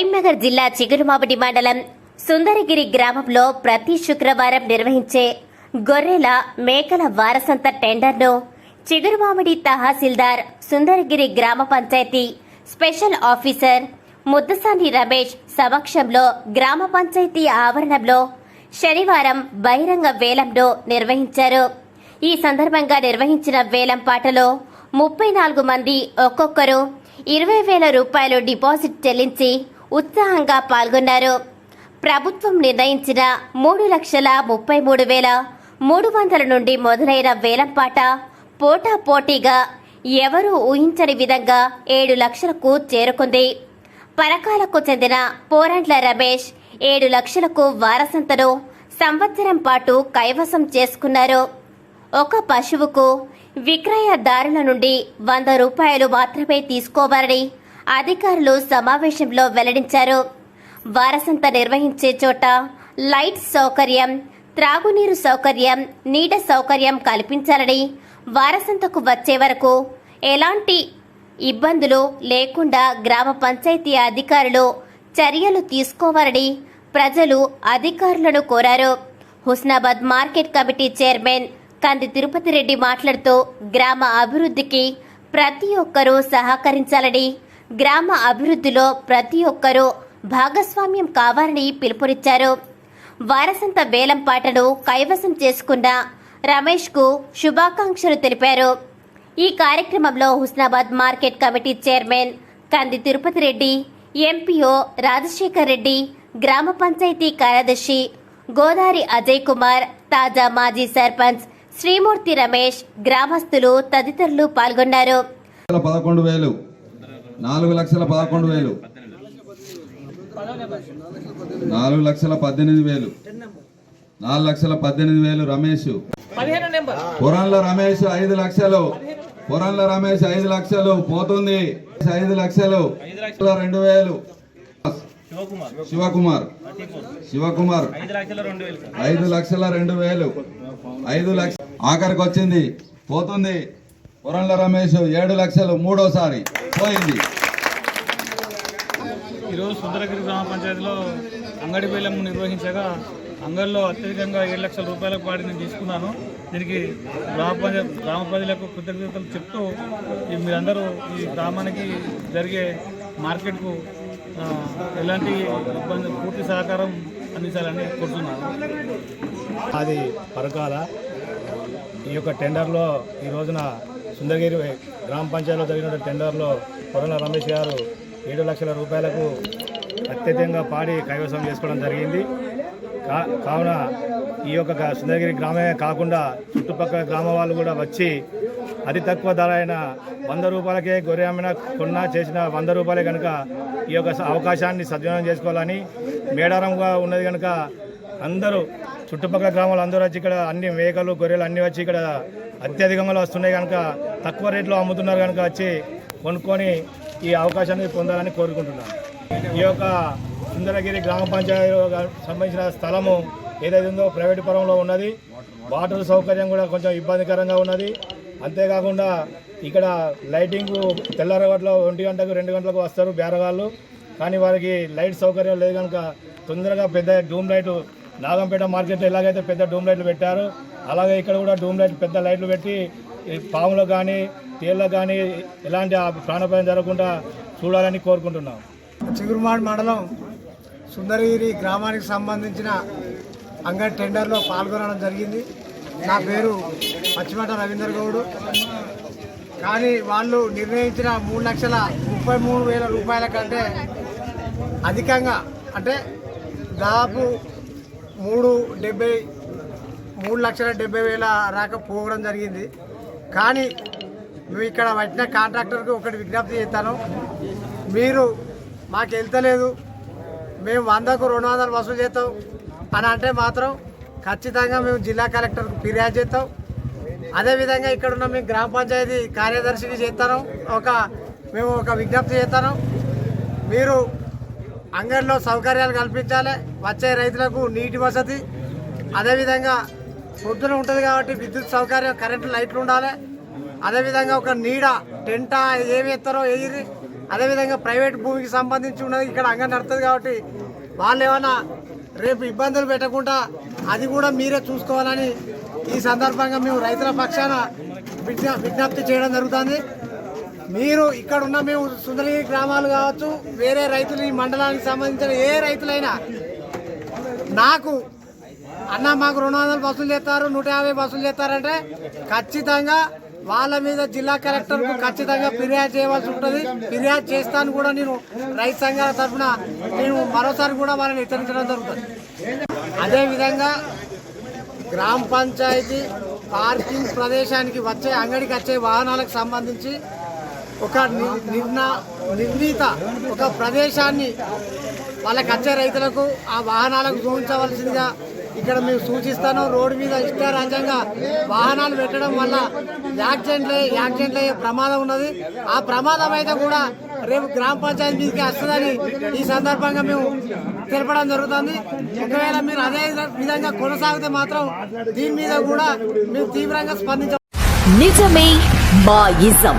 కరీంనగర్ జిల్లా చిగురుమామిడి మండలం సుందరగిరి గ్రామంలో ప్రతి శుక్రవారం నిర్వహించే గొర్రెల మేకల వారసంత టెండర్ను చిగురుమామిడి తహసీల్దార్ సుందరగిరి గ్రామ పంచాయతీ స్పెషల్ ఆఫీసర్ ముద్దసాని రమేష్ సమక్షంలో గ్రామ పంచాయతీ ఆవరణంలో శనివారం బహిరంగ వేలంను నిర్వహించారు. ఈ సందర్భంగా నిర్వహించిన వేలం పాటలో ముప్పై నాలుగు మంది ఒక్కొక్కరు ఇరవై వేల రూపాయలు డిపాజిట్ చెల్లించి ఉత్సాహంగా పాల్గొన్నారు. ప్రభుత్వం నిర్ణయించిన మూడు లక్షల ముప్పై మూడు వేల మూడు వందల నుండి మొదలైన వేలంపాట పోటా పోటీగా ఎవరూ ఊహించని విధంగా ఏడు లక్షలకు చేరుకుంది. పరకాలకు చెందిన పోరండ్ల రమేష్ ఏడు లక్షలకు వారసంతను సంవత్సరం పాటు కైవసం చేసుకున్నారు. ఒక పశువుకు విక్రయదారుల నుండి వంద రూపాయలు మాత్రమే తీసుకోవాలని అధికారులు సమావేశంలో వెల్లడించారు. వారసంత నిర్వహించే చోట లైట్ సౌకర్యం త్రాగునీరు సౌకర్యం నీడ సౌకర్యం కల్పించాలని వారసంతకు వచ్చే వరకు ఎలాంటి ఇబ్బందులు లేకుండా గ్రామ పంచాయతీ అధికారులు చర్యలు తీసుకోవాలని ప్రజలు అధికారులను కోరారు. Husnabad market committee chairman Kandi Tirupati Reddy మాట్లాడుతూ గ్రామ అభివృద్ధికి ప్రతి ఒక్కరూ సహకరించాలని గ్రామ అభివృద్ధిలో ప్రతి ఒక్కరూ భాగస్వామ్యం కావాలని పిలుపునిచ్చారు. వారసంత వేలం పాటను కైవసం చేసుకున్న రమేష్కు శుభాకాంక్షలు తెలిపారు. ఈ కార్యక్రమంలో Husnabad market committee chairman Kandi Tirupati Reddy MPO Rajasekhar Reddy గ్రామ పంచాయతీ కార్యదర్శి గోదారి అజయ్ కుమార్ తాజా మాజీ సర్పంచ్ శ్రీమూర్తి రమేష్ గ్రామస్తులు తదితరులు పాల్గొన్నారు. పదకొండు వేలు నాలుగు లక్షల పదకొండు వేలు. నాలుగు లక్షల పద్దెనిమిది వేలు. నాలుగు లక్షల పద్దెనిమిది వేలు రమేష్. పురాణల రమేష్ ఐదు లక్షలు. పురాణల రమేష్ ఐదు లక్షలు. పోతుంది. ఐదు లక్షలు. రెండు వేలు. శివకుమార్. శివకుమార్. ఐదు లక్షల రెండు వేలు. ఐదు లక్ష ఆఖరికి వచ్చింది. పోతుంది. పురంల రమేష్ ఏడు లక్షలు మూడోసారి పోయింది. ఈరోజు సుందరగిరి గ్రామ పంచాయతీలో అంగడి వేలం నిర్వహించగా అంగడిలో అత్యధికంగా ఏడు లక్షల రూపాయలకు పాడి నేను తీసుకున్నాను. దీనికి గ్రామ పంచాయతీ గ్రామ ప్రజలకు కృతజ్ఞతలు చెప్తూ మీరందరూ ఈ గ్రామానికి జరిగే మార్కెట్కు ఎలాంటి ఇబ్బంది పూర్తి సహకారం అందించాలని కోరుతున్నాను. అది పరకాల. ఈ యొక్క టెండర్లో ఈ రోజున సుందరగిరి గ్రామ పంచాయతీలో జరిగిన టెండర్లో కొరల రమేష్ గారు ఏడు లక్షల రూపాయలకు అత్యధికంగా పాడి కైవసం చేసుకోవడం జరిగింది. కా కావున ఈ యొక్క సుందరగిరి గ్రామమే కాకుండా చుట్టుపక్కల గ్రామ వాళ్ళు కూడా వచ్చి అతి తక్కువ ధర అయిన వంద రూపాయలకే గొర్రె అమ్మిన కొన్నా చేసిన వంద రూపాయలే కనుక ఈ యొక్క స- అవకాశాన్ని సద్వినియోగం చేసుకోవాలని మేడారంగా ఉన్నది కనుక అందరూ చుట్టుపక్కల గ్రామాలు అందరూ వచ్చి ఇక్కడ అన్ని మేకలు గొర్రెలు అన్నీ వచ్చి ఇక్కడ అత్యధికంగా వస్తున్నాయి కనుక తక్కువ రేట్లో అమ్ముతున్నారు కనుక వచ్చి కొనుక్కొని ఈ అవకాశాన్ని పొందాలని కోరుకుంటున్నాను. ఈ యొక్క సుందరగిరి గ్రామ పంచాయతీ సంబంధించిన స్థలము ఏదైతే ఉందో ప్రైవేట్ పరంలో ఉన్నది. వాటర్ సౌకర్యం కూడా కొంచెం ఇబ్బందికరంగా ఉన్నది. అంతేకాకుండా ఇక్కడ లైటింగ్ తెల్లారగట్ల ఒంటి గంటకు రెండు గంటలకు వస్తారు బేరగాళ్ళు. కానీ వారికి లైట్ సౌకర్యం లేదు కనుక తొందరగా పెద్ద డూమ్ లైట్ నాగంపేట మార్కెట్లో ఎలాగైతే పెద్ద డూమ్ లైట్లు పెట్టారు అలాగే ఇక్కడ కూడా డూమ్ లైట్ పెద్ద లైట్లు పెట్టి ఈ పాములకు కానీ తేళ్ళకు కానీ ఎలాంటి ప్రాణపాయం జరగకుండా చూడాలని కోరుకుంటున్నాం. చిగురుమాడ్ మండలం సుందరగిరి గ్రామానికి సంబంధించిన అంగడి టెండర్లో పాల్గొనడం జరిగింది. నా పేరు పచ్చిమట రవీందర్ గౌడు. కానీ వాళ్ళు నిర్ణయించిన మూడు లక్షల ముప్పై మూడు వేల రూపాయల కంటే అధికంగా అంటే దాదాపు మూడు డెబ్బై మూడు లక్షల డెబ్బై వేల రాక పోవడం జరిగింది. కానీ మేము ఇక్కడ వచ్చిన కాంట్రాక్టర్కి ఒకటి విజ్ఞప్తి చేస్తాను. మీరు మాకు వెళ్తలేదు. మేము వందకు రెండు వందలు వసూలు చేస్తాం అని అంటే మాత్రం ఖచ్చితంగా మేము జిల్లా కలెక్టర్కు ఫిర్యాదు చేస్తాం. అదేవిధంగా ఇక్కడ ఉన్న మేము గ్రామ పంచాయతీ కార్యదర్శికి చేస్తాను. ఒక మేము ఒక విజ్ఞప్తి చేస్తాను. మీరు అంగడిలో సౌకర్యాలు కల్పించాలి. వచ్చే రైతులకు నీటి వసతి అదేవిధంగా పొద్దున ఉంటుంది కాబట్టి విద్యుత్ సౌకర్యం కరెంటు లైట్లు ఉండాలి. అదేవిధంగా ఒక నీడ టెంటా ఏమి ఎత్తారో ఏది అదేవిధంగా ప్రైవేట్ భూమికి సంబంధించి ఉన్నది ఇక్కడ అంగడి నడుతుంది కాబట్టి వాళ్ళు ఏమైనా రేపు ఇబ్బందులు పెట్టకుండా అది కూడా మీరే చూసుకోవాలని ఈ సందర్భంగా మేము రైతుల పక్షాన విజ్ఞప్తి చేయడం జరుగుతుంది. మీరు ఇక్కడ ఉన్న మేము సుందరగిరి గ్రామాలు కావచ్చు వేరే రైతులు ఈ మండలానికి సంబంధించిన ఏ రైతులైనా నాకు అన్న మాకు రెండు వందలు వసూలు చేస్తారు నూట యాభై వసూలు చేస్తారంటే ఖచ్చితంగా వాళ్ళ మీద జిల్లా కలెక్టర్కు ఖచ్చితంగా ఫిర్యాదు చేయవలసి ఉంటుంది. ఫిర్యాదు చేస్తాను కూడా నేను రైతు సంఘాల తరఫున. నేను మరోసారి కూడా వాళ్ళని హెచ్చరించడం జరుగుతుంది. అదేవిధంగా గ్రామ పంచాయతీ పార్కింగ్ ప్రదేశానికి వచ్చే అంగడికి వచ్చే వాహనాలకు సంబంధించి ఒక నిర్ణా నిర్ణ నిర్ణీత ఒక ప్రదేశాన్ని వాళ్ళకి వచ్చే రైతులకు ఆ వాహనాలకు చూపించవలసిందిగా ఇక్కడ మేము సూచిస్తాను. రోడ్డు మీద ఇష్టారాజ్యంగా వాహనాలు పెట్టడం వల్ల యాక్సిడెంట్లు యాక్సిడెంట్లు అయ్యే ప్రమాదం ఉన్నది. ఆ ప్రమాదం అయితే కూడా రేపు గ్రామ పంచాయతీ మీదకి వస్తుందని ఈ సందర్భంగా మేము తెలపడం జరుగుతుంది. ఒకవేళ మీరు అదే విధంగా కొనసాగితే మాత్రం దీని మీద కూడా మేము తీవ్రంగా స్పందించ నిజమే మా ఇజం